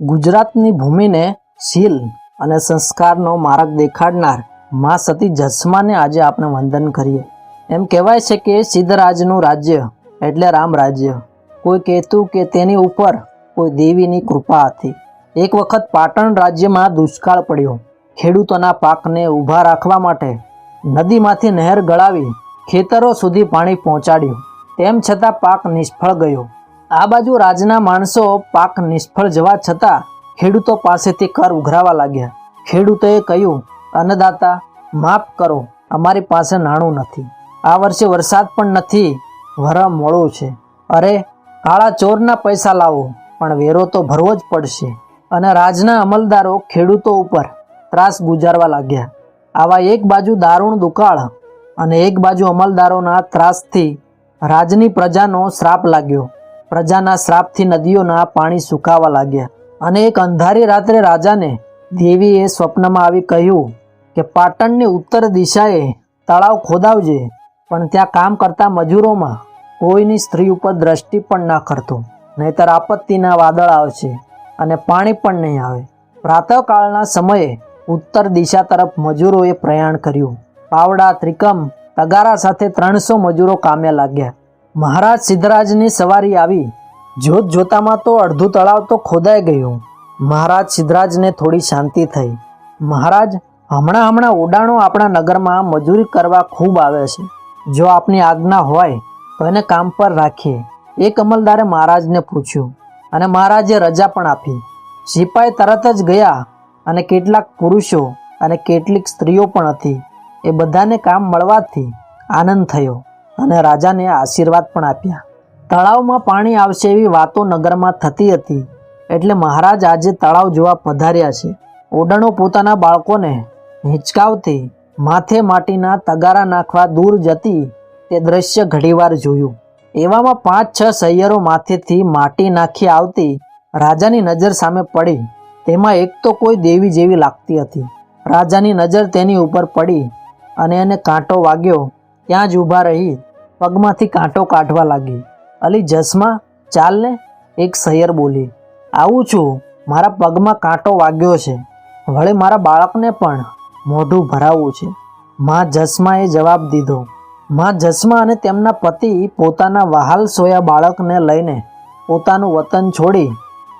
ગુજરાતની ભૂમિને શીલ અને સંસ્કારનો માર્ગ દેખાડનાર મા સતી જસમાને આજે આપણે વંદન કરીએ. એમ કહેવાય છે કે સિદ્ધરાજનું રાજ્ય એટલે રામ રાજ્ય. કોઈ કહેતું કે તેની ઉપર કોઈ દેવીની કૃપા હતી. એક વખત પાટણ રાજ્યમાં દુષ્કાળ પડ્યો. ખેડૂતોના પાકને ઊભા રાખવા માટે નદીમાંથી નહેર ગળાવી ખેતરો સુધી પાણી પહોંચાડ્યું. તેમ છતાં પાક નિષ્ફળ ગયો. આ બાજુ રાજના માણસો પાક નિષ્ફળ જવા છતાં ખેડૂતો પાસેથી કર ઉઘરાવા લાગ્યા. ખેડૂતોએ કહ્યું, અન્નદાતા, માફ કરો, અમારી પાસે નાણું નથી. આ વર્ષે વરસાદ પણ નથી વરહ મોડું છે. અરે, કાળા ચોરના પૈસા લાવો, પણ વેરો તો ભરવો જ પડશે. અને રાજના અમલદારો ખેડૂતો ઉપર ત્રાસ ગુજારવા લાગ્યા. આવા એક બાજુ દારૂણ દુકાળ અને એક બાજુ અમલદારોના ત્રાસથી રાજની પ્રજાનો શ્રાપ લાગ્યો. પ્રજાના શ્રાપથી નદીઓના પાણી સુકાવા લાગ્યા. અને એક અંધારી રાત્રે રાજાને દેવીએ સ્વપ્નમાં આવી કહ્યું કે, પાટણની ઉત્તર દિશાએ તળાવ ખોદાવજે, પણ ત્યાં કામ કરતા મજૂરોમાં કોઈની સ્ત્રી ઉપર દ્રષ્ટિ પણ ના કરતો. નહીતર આપત્તિના વાદળ આવશે અને પાણી પણ નહીં આવે. પ્રાતઃકાળના સમયે ઉત્તર દિશા તરફ મજૂરોએ પ્રયાણ કર્યું. પાવડા ત્રિકમ, તગારા સાથે ત્રણસો મજૂરો કામે લાગ્યા. મહારાજ સિદ્ધરાજની સવારી આવી. જોત જોતામાં તો અડધું તળાવ તો ખોદાઈ ગયું. મહારાજ સિદ્ધરાજને થોડી શાંતિ થઈ. મહારાજ, હમણાં હમણાં ઉડાણો આપણા નગરમાં મજૂરી કરવા ખૂબ આવે છે. જો આપની આજ્ઞા હોય, તો એને કામ પર રાખીએ. એક અમલદારે મહારાજને પૂછ્યું, અને મહારાજે રજા પણ આપી. સિપાઈ તરત જ ગયા, અને કેટલાક પુરુષો અને કેટલીક સ્ત્રીઓ પણ હતી. એ બધાને કામ મળવાથી આનંદ થયો. અને રાજાને આશીર્વાદ પણ આપ્યા. તળાવમાં પાણી આવશે એવી વાતો નગરમાં થતી હતી. એટલે મહારાજ આજે તળાવ જોવા પધાર્યા છે. ઓડણો પોતાના બાળકોને હિંચકાવતી, માથે માટીના તગારા નાખવા દૂર જતી તે દ્રશ્ય ઘડીવાર જોયું. એવામાં પાંચ છ સૈયરો માથેથી માટી નાખી આવતી રાજાની નજર સામે પડી. તેમાં એક તો કોઈ દેવી જેવી લાગતી હતી. રાજાની નજર તેની ઉપર પડી અને એને કાંટો વાગ્યો. ત્યાં જ ઊભા રહી પગમાંથી કાંટો કાઢવા લાગી. અલી જસમાં, ચાલને એક સૈયર બોલી, આવું છું. મારા પગમાં કાંટો વાગ્યો છે. વળી મારા બાળકને પણ મોઢું ભરાવવું છે. માં જસમાએ જવાબ દીધો, માં જસમા અને તેમના પતિ પોતાના વહાલ સોયા બાળકને લઈને પોતાનું વતન છોડી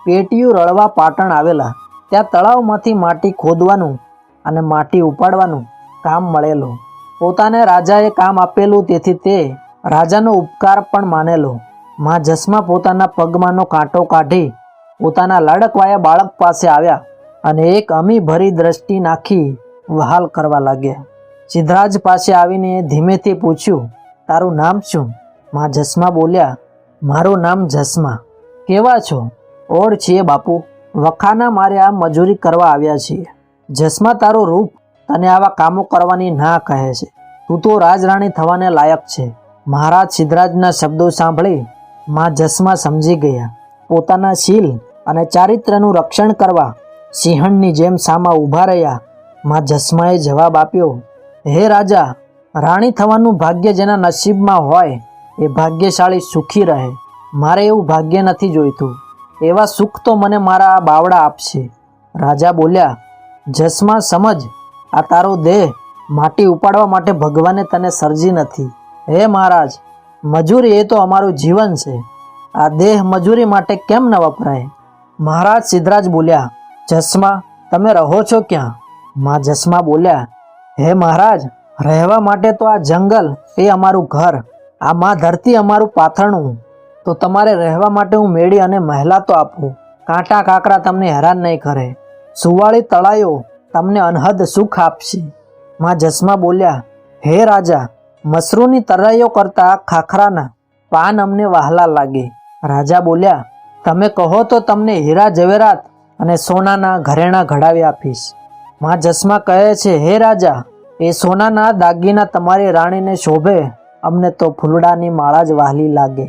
પેટીયું રળવા પાટણ આવેલા. ત્યાં તળાવમાંથી માટી ખોદવાનું અને માટી ઉપાડવાનું કામ મળેલું. પોતાને રાજાએ કામ આપેલું તેથી તે રાજાનો ઉપકાર પણ માનેલો. માં જસમા પોતાના પગમાંનો કાંટો કાઢી પોતાના લાડકવાયા બાળક પાસે આવ્યા અને એક અમી ભરી દ્રષ્ટિ નાખી વહાલ કરવા લાગ્યા. સિદ્ધરાજ પાસે આવીને ધીમેથી પૂછ્યું, તારું નામ શું? માં જસમા બોલ્યા, મારું નામ જસમા. કેવા છો? ઓળ છીએ બાપુ. વખાના મારે આ મજૂરી કરવા આવ્યા છીએ. જસમા તારું રૂપ તને આવા કામો કરવાની ના કહે છે. તું તો રાજરાણી થવાને લાયક છે. મહારાજ સિદ્ધરાજના શબ્દો સાંભળી માં જસમા સમજી ગયા. પોતાના શીલ અને ચારિત્ર્યનું રક્ષણ કરવા સિંહણની જેમ સામા ઊભા રહ્યા. માં જસમાએ જવાબ આપ્યો, હે રાજા, રાણી થવાનું ભાગ્ય જેના નસીબમાં હોય એ ભાગ્યશાળી સુખી રહે. મારે એવું ભાગ્ય નથી જોઈતું. એવા સુખ તો મને મારા આ બાવડા આપશે. રાજા બોલ્યા, જસમાં, સમજ, આ તારો દેહ માટી ઉપાડવા માટે ભગવાને તને સર્જી નથી. હે મહારાજ, મજૂરી એ તો અમારું જીવન છે. આ દેહ મજૂરી માટે કેમ ન વપરાય? મહારાજ સિદ્ધરાજ બોલ્યા, જસમા, તમે રહો છો ક્યાં? માં જસમા બોલ્યા, હે મહારાજ, રહેવા માટે તો આ જંગલ એ અમારું ઘર, આ માં ધરતી અમારું પાથરણું. તો તમારે રહેવા માટે હું મેળી અને મહેલા તો આપું. કાંટા કાંકરા તમને હેરાન નહીં કરે. સુવાળી તળાયો તમને અનહદ સુખ આપશે. માં જસમા બોલ્યા, હે રાજા મસરૂની તરાઈઓ કરતા ખાખરાના પાન અમને વહાલા લાગે. રાજા બોલ્યા, તમે કહો તો તમને હીરા ઝવેરાત અને સોનાના ઘરેણા ઘડાવી આપીશ. માં જસમા કહે છે, હે રાજા, એ સોનાના દાગીના તમારી રાણીને શોભે, અમને તો ફૂલડાની માળા જ વહાલી લાગે.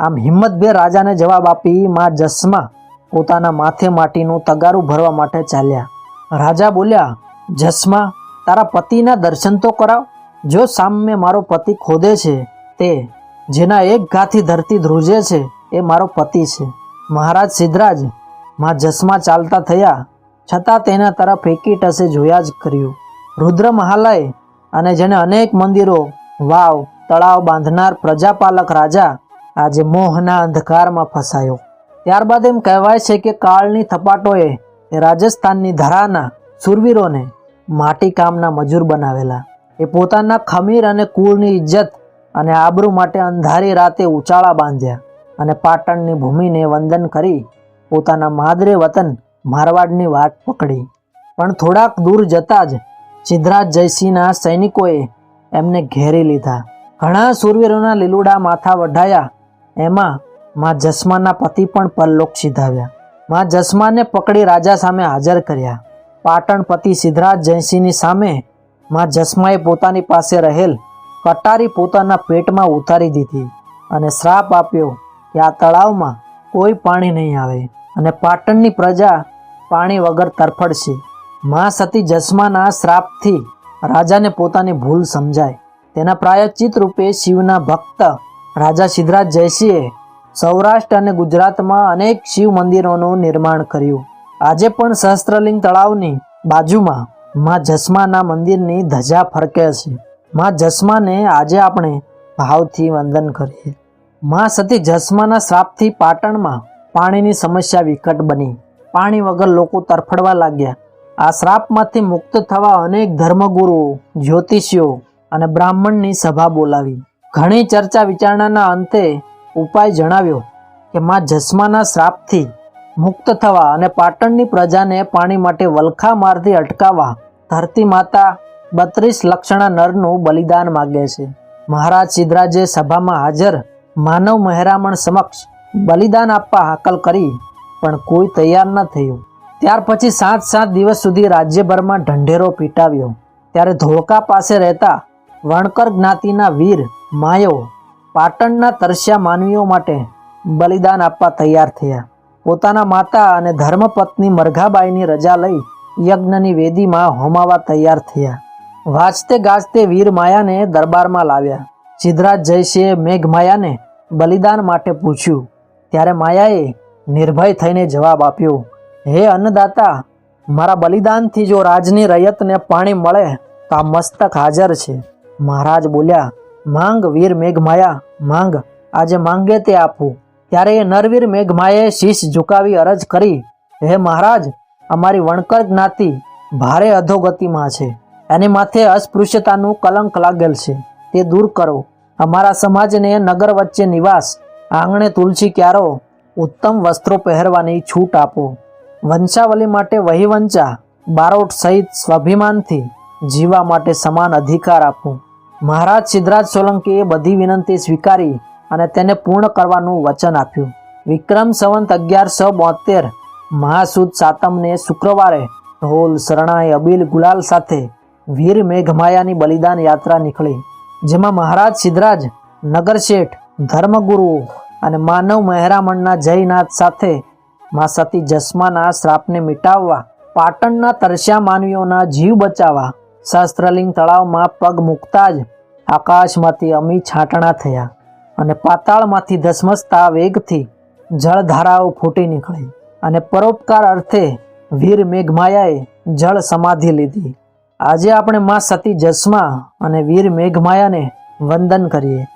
આમ હિંમતભેર રાજાને જવાબ આપી માં જસમા પોતાના માથે માટીનું તગારું ભરવા માટે ચાલ્યા. રાજા બોલ્યા, જસમા, તારા પતિના દર્શન તો કરાવ જો સામે મારો પતિ ખોદે છે, તે જેના એક ઘાથી ધરતી ધ્રુજે છે, એ મારો પતિ છે. મહારાજ સિદ્ધરાજ, માં જસમાં ચાલતા થયા, છતાં તેના તરફ એકી ટસે જોયા જ કર્યું. રુદ્ર મહાલય અને જેને અનેક મંદિરો, વાવ, તળાવ બાંધનાર પ્રજાપાલક રાજા આજે મોહના અંધકારમાં ફસાયો. ત્યારબાદ એમ કહેવાય છે કે કાળની થપાટોએ રાજસ્થાનની ધરાના સુરવીરોને માટીકામના મજૂર બનાવેલા. એ પોતાના ખમીર અને કુળની ઇજ્જત અને આબરૂ માટે અંધારી રાતે ઉચાળા બાંધ્યા અને પાટણની ભૂમિને વંદન કરી પોતાના માદરે વતન મારવાડની વાટ પકડી. પણ થોડાક દૂર જતાં જ સિદ્ધરાજ જયસિંહના સૈનિકોએ એમને ઘેરી લીધા. ઘણા સુરવીરોના લીલુડા માથા વઢાયા. એમાં માં જસમાના પતિ પણ પરલોક સિધાવ્યા. માં જસમાને પકડી રાજા સામે હાજર કર્યા. પાટણ પતિ સિદ્ધરાજ જયસિંહની સામે માં જસમાએ પોતાની પાસે રહેલ કટારી પોતાના પેટમાં ઉતારી દીધી અને શ્રાપ આપ્યો કે આ તળાવમાં કોઈ પાણી નહીં આવે અને પાટણની પ્રજા પાણી વગર તરફડશે. માં સતી જસમાના શ્રાપથી રાજાને પોતાની ભૂલ સમજાય. તેના પ્રાયશ્ચિત રૂપે શિવના ભક્ત રાજા સિદ્ધરાજ જયસિંહે સૌરાષ્ટ્ર અને ગુજરાતમાં અનેક શિવ મંદિરોનું નિર્માણ કર્યું. આજે પણ સહસ્ત્રલિંગ તળાવની બાજુમાં માં જસમાના મંદિરની ધજા ફરકે છે. માં જસમાને આજે આપણે ભાવથી વંદન કરીએ. માં સતી જસમાના શ્રાપથી પાટણમાં પાણીની સમસ્યા વિકટ બની. પાણી વગર લોકો તરફડવા લાગ્યા. આ શ્રાપમાંથી મુક્ત થવા અનેક ધર્મગુરુઓ જ્યોતિષીઓ અને બ્રાહ્મણની સભા બોલાવી. ઘણી ચર્ચા વિચારણાના અંતે ઉપાય જણાવ્યો કે માં જસમાના શ્રાપથી મુક્ત થવા અને પાટણની પ્રજાને પાણી માટે વલખા મારથી અટકાવવા ધરતી માતા બત્રીસ લક્ષણા નરનું બલિદાન માગે છે. મહારાજ સિદ્ધરાજે સભામાં હાજર માનવ મહેરામણ સમક્ષ બલિદાન આપવા હાકલ કરી, પણ કોઈ તૈયાર ન થયું. ત્યાર પછી સાત સાત દિવસ સુધી રાજ્યભરમાં ઢંઢેરો પીટાવ્યો. ત્યારે ધોળકા પાસે રહેતા વણકર જ્ઞાતિના વીર માયો પાટણના તરસ્યા માનવીઓ માટે બલિદાન આપવા તૈયાર થયા. પોતાના માતા અને ધર્મપત્ની મરઘાબાઈની રજા લઈ યજ્ઞની વેદીમાં હોમાવા તૈયાર થયા. વાંચતે ગાજતે વીર માયાને દરબારમાં લાવ્યા. સિદ્ધરાજ જયસિંહે મેઘમાયાને બલિદાન માટે પૂછ્યું. ત્યારે માયાએ નિર્ભય થઈને જવાબ આપ્યો, હે અન્નદાતા, મારા બલિદાનથી જો રાજની રયતને પાણી મળે તો આ મસ્તક હાજર છે. મહારાજ બોલ્યા, માંગ વીર મેઘમાયા, માંગ. આજે માંગે તે આપું. ત્યારે એ નરવીર મેઘમાયાએ શીશ ઝુકાવી અરજ કરી, હે મહારાજ અમારી વણકર જ્ઞાતિ ભારે અધોગતિમાં છે. એની માથે અસ્પૃશ્યતાનું કલંક લાગેલ છે. તે દૂર કરો. અમારા સમાજને નગર વચ્ચે નિવાસ, આંગણે તુલસી ક્યારો, ઉત્તમ વસ્ત્રો પહેરવાની છૂટ આપો. વંશાવલી માટે વહીવંચા, બારોટ સહિત સ્વાભિમાનથી જીવવા માટે સમાન અધિકાર આપો. મહારાજ સિદ્ધરાજ સોલંકીએ બધી વિનંતી સ્વીકારી અને તેને પૂર્ણ કરવાનું વચન આપ્યું. વિક્રમ સંવંત અગિયારસો બોતેર મહાસુદ સાતમને શુક્રવારે ઢોલ, શરણાઈ, અબીલ, ગુલાલ સાથે વીર મેઘમાયાની બલિદાન યાત્રા નીકળી, જેમાં મહારાજ સિદ્ધરાજ, નગરશેઠ ધર્મગુરુઓ અને માનવ મહેરામણના જયનાથ સાથે મા સતી જસ્માના શ્રાપને મિટાવવા, પાટણના તરસ્યા માનવીઓના જીવ બચાવવા, શાસ્ત્રલિંગ તળાવમાં પગ મૂકતા જ આકાશમાંથી અમી છાંટણા થયા અને પાતાળમાંથી ધસમસતા વેગથી જળધારાઓ ફૂટી નીકળી. અને પરોપકાર અર્થે વીર મેઘમાયાએ જળ સમાધિ લીધી. આજે આપણે માં સતી જસમા અને વીર મેઘમાયાને વંદન કરીએ.